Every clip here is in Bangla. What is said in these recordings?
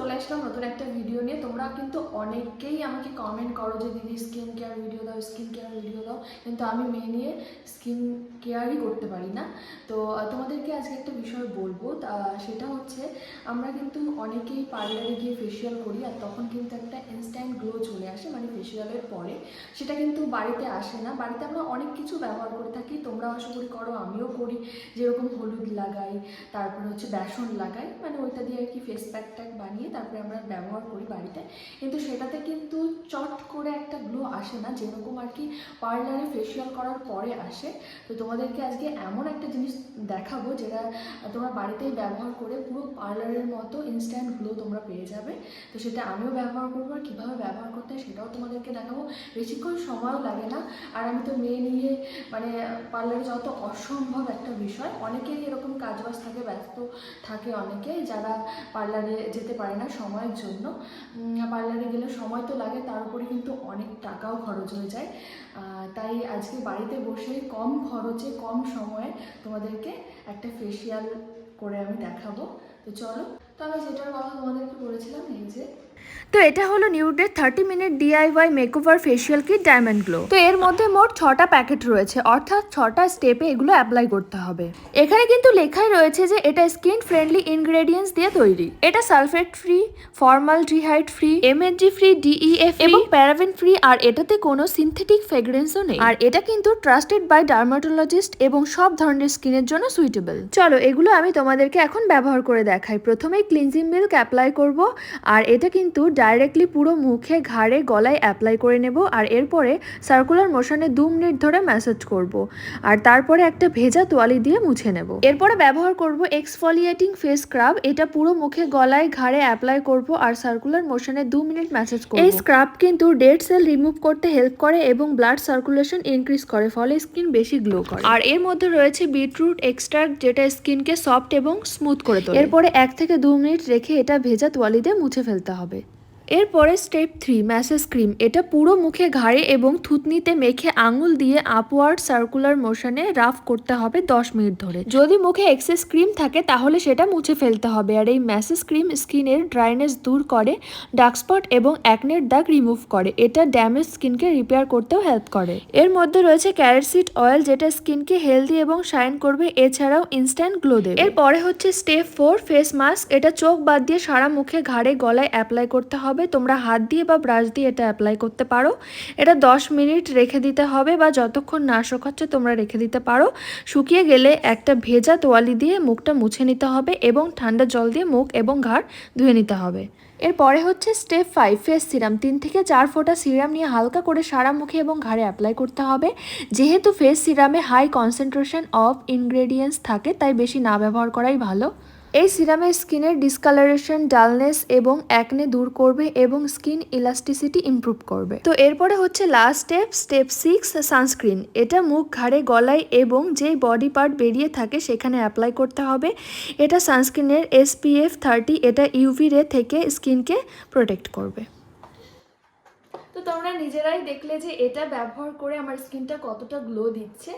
চলে আসলাম নতুন একটা ভিডিও নিয়ে। তোমরা কিন্তু অনেকেই আমাকে কমেন্ট করো যে, দিদি স্কিন কেয়ার ভিডিও দাও স্কিন কেয়ার ভিডিও দাও। কিন্তু আমি মেয়ে নিয়ে স্কিন কেয়ারই করতে পারি না। তো তোমাদেরকে আজকে একটা বিষয় বলব। তা, সেটা হচ্ছে আমরা কিন্তু অনেকেই পার্লারে গিয়ে ফেসিয়াল করি আর তখন কিন্তু একটা ইনস্ট্যান্ট গ্লো চলে আসে মানে ফেসিয়ালের পরে। সেটা কিন্তু বাড়িতে আসে না। বাড়িতে আমরা অনেক কিছু ব্যবহার করে থাকি। তোমরা আশা করি করো, আমিও করি। যেরকম হলুদ লাগাই, তারপরে হচ্ছে বেসন লাগাই মানে ওইটা দিয়ে আর কি ফেস প্যাক ট্যাক বানিয়ে তারপরে আমরা ব্যবহার করি বাড়িতে। কিন্তু সেটাতে কিন্তু চট করে একটা গ্লো আসে না, যেরকম আর কি পার্লারে ফেসিয়াল করার পরে আসে। তো তোমাদেরকে আজকে এমন একটা জিনিস দেখাবো যেটা তোমরা বাড়িতেই ব্যবহার করে পুরো পার্লারের মতো ইনস্ট্যান্ট গ্লো তোমরা পেয়ে যাবে। তো সেটা আমিও ব্যবহার করব আর কীভাবে ব্যবহার করতে সেটাও তোমাদেরকে দেখাবো। বেশিক্ষণ সময়ও লাগে না। আর আমি তো মেয়ে নিয়ে মানে পার্লারে যত অসম্ভব একটা বিষয়। অনেকেই এরকম কাজবাজ থাকে, ব্যস্ত থাকে অনেকে, যারা পার্লারে যেতে পারে না সময়ের জন্য। পার্লারে গেলে সময় তো লাগে, তার উপরে কিন্তু অনেক টাকাও খরচ হয়ে যায়। তাই আজকে বাড়িতে বসে কম খরচে, কম সময়ে তোমাদেরকে একটা ফেসিয়াল করে আমি দেখাবো। তো চলো, তো আমি যেটার কথা তোমাদেরকে বলেছিলাম, এই যে তো এটা হলো নিউডের thirty minute DIY makeover facial kit diamond glow তো এর মধ্যে মোট ছটা প্যাকেট রয়েছে, অর্থাৎ ছটা স্টেপে এগুলো অ্যাপ্লাই করতে হবে। এখানে কিন্তু লেখাই রয়েছে যে এটা স্কিন ফ্রেন্ডলি ইনগ্রেডিয়েন্টস দিয়ে তৈরি। এটা sulphate free formaldehyde free MSG free DEF এবং প্যারাবেন ফ্রি আর এটাতে কোনো সিনথেটিক ফ্রেগ্রেন্সও নেই। আর এটা কিন্তু ট্রাস্টেড বাই ডার্মাটোলজিস্ট এবং সব ধরনের স্কিনের জন্য সুইটেবল চলো, এগুলো আমি তোমাদেরকে এখন ব্যবহার করে দেখাই। প্রথমেই ক্লিনজিং মিল্ক অ্যাপ্লাই করব, আর এটা কিন্তু ডাইরেক্টলি পুরো মুখে ঘাড়ে গলায় অ্যাপ্লাই করে নেব আর এরপরে সার্কুলার মোশনে দু মিনিট ধরে ম্যাসাজ করব। আর তারপরে একটা ভেজা তোয়ালি দিয়ে মুছে নেব। এরপরে ব্যবহার করব এক্সফলিয়েটিং ফেস স্ক্রাব এটা পুরো মুখে গলায় ঘাড়ে অ্যাপ্লাই করব আর সার্কুলার মোশনে দু মিনিট ম্যাসাজ করব। এই স্ক্রাব কিন্তু ডেড সেল রিমুভ করতে হেল্প করে এবং ব্লাড সার্কুলেশন ইনক্রিজ করে ফলে স্কিন বেশি গ্লো করে। আর এর মধ্যে রয়েছে বিটরুট এক্সট্রাক্ট যেটা স্কিনকে সফট এবং স্মুথ করে তোলে। এরপরে এক থেকে দু মিনিট রেখে এটা ভেজা তোয়ালি দিয়ে মুছে ফেলতে হবে। এরপরে স্টেপ থ্রি ম্যাসেজ ক্রিম এটা পুরো মুখে ঘাড়ে এবং থুতনিতে মেখে আঙুল দিয়ে আপওয়ার্ড সার্কুলার মোশনে রাফ করতে হবে দশ মিনিট ধরে। যদি মুখে এক্সেস ক্রিম থাকে, তাহলে সেটা মুছে ফেলতে হবে। আর এই ম্যাসেজ ক্রিম স্কিনের ড্রাইনেস দূর করে ডার্ক স্পট এবং অ্যাকনের দাগ রিমুভ করে। এটা ড্যামেজ স্কিনকে রিপেয়ার করতেও হেল্প করে। এর মধ্যে রয়েছে ক্যারেট সিড অয়েল যেটা স্কিনকে হেলদি এবং শাইন করবে, এছাড়াও ইনস্ট্যান্ট গ্লো দেবে। এরপরে হচ্ছে স্টেপ ফোর ফেস মাস্ক এটা চোখ বাদ দিয়ে সারা মুখে ঘাড়ে গলায় অ্যাপ্লাই করতে হবে। তোমরা হাত দিয়ে বা ব্রাশ দিয়ে এটা অ্যাপ্লাই করতে পারো। এটা দশ মিনিট রেখে দিতে হবে বা যতক্ষণ না শুকাচ্ছে তোমরা রেখে দিতে পারো। শুকিয়ে গেলে একটা ভেজা তোয়ালি দিয়ে মুখটা মুছে নিতে হবে এবং ঠান্ডা জল দিয়ে মুখ এবং ঘাড় ধুয়ে নিতে হবে। এরপরে হচ্ছে স্টেপ ফাইভ ফেস সিরাম তিন থেকে চার ফোঁটা সিরাম নিয়ে হালকা করে সারা মুখে এবং ঘাড়ে অ্যাপ্লাই করতে হবে। যেহেতু ফেস সিরামে হাই কনসেন্ট্রেশন অফ ইনগ্রেডিয়েন্টস থাকে, তাই বেশি না ব্যবহার করাই ভালো। এই সিরামে স্কিনের ডিসকালারেশন, ডালনেস এবং একনে দূর করবে এবং স্কিন ইলাস্টিসিটি ইম্প্রুভ করবে। তো এরপরে হচ্ছে last step step six sunscreen এটা মুখ, ঘাড়ে, গলায় এবং যে বডি পার্ট বেরিয়ে থাকে সেখানে অ্যাপ্লাই করতে হবে। এটা সানস্ক্রিনের এসপিএফ থার্টি এটা ইউভি রে থেকে স্কিনকে প্রোটেক্ট করবে। তো তোমরা নিজেরাই দেখলে যে এটা ব্যবহার করে আমার স্কিনটা কতটা গ্লো দিচ্ছে।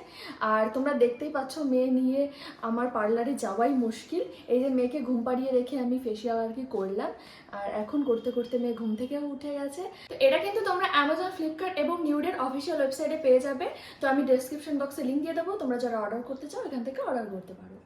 আর তোমরা দেখতেই পাচ্ছ মেয়ে নিয়ে আমার পার্লারে যাওয়াই মুশকিল। এই যে মেয়েকে ঘুম পাড়িয়ে রেখে আমি ফেসিয়াল আর কি করলাম। আর এখন করতে করতে মেয়ে ঘুম থেকে উঠে গেছে। তো এটা কিন্তু তোমরা অ্যামাজন ফ্লিপকার্ট এবং নিউডের অফিসিয়াল ওয়েবসাইটে পেয়ে যাবে। তো আমি ডেসক্রিপশন বক্সে লিঙ্ক দিয়ে দেবো। তোমরা যারা অর্ডার করতে চাও, এখান থেকে অর্ডার করতে পারো।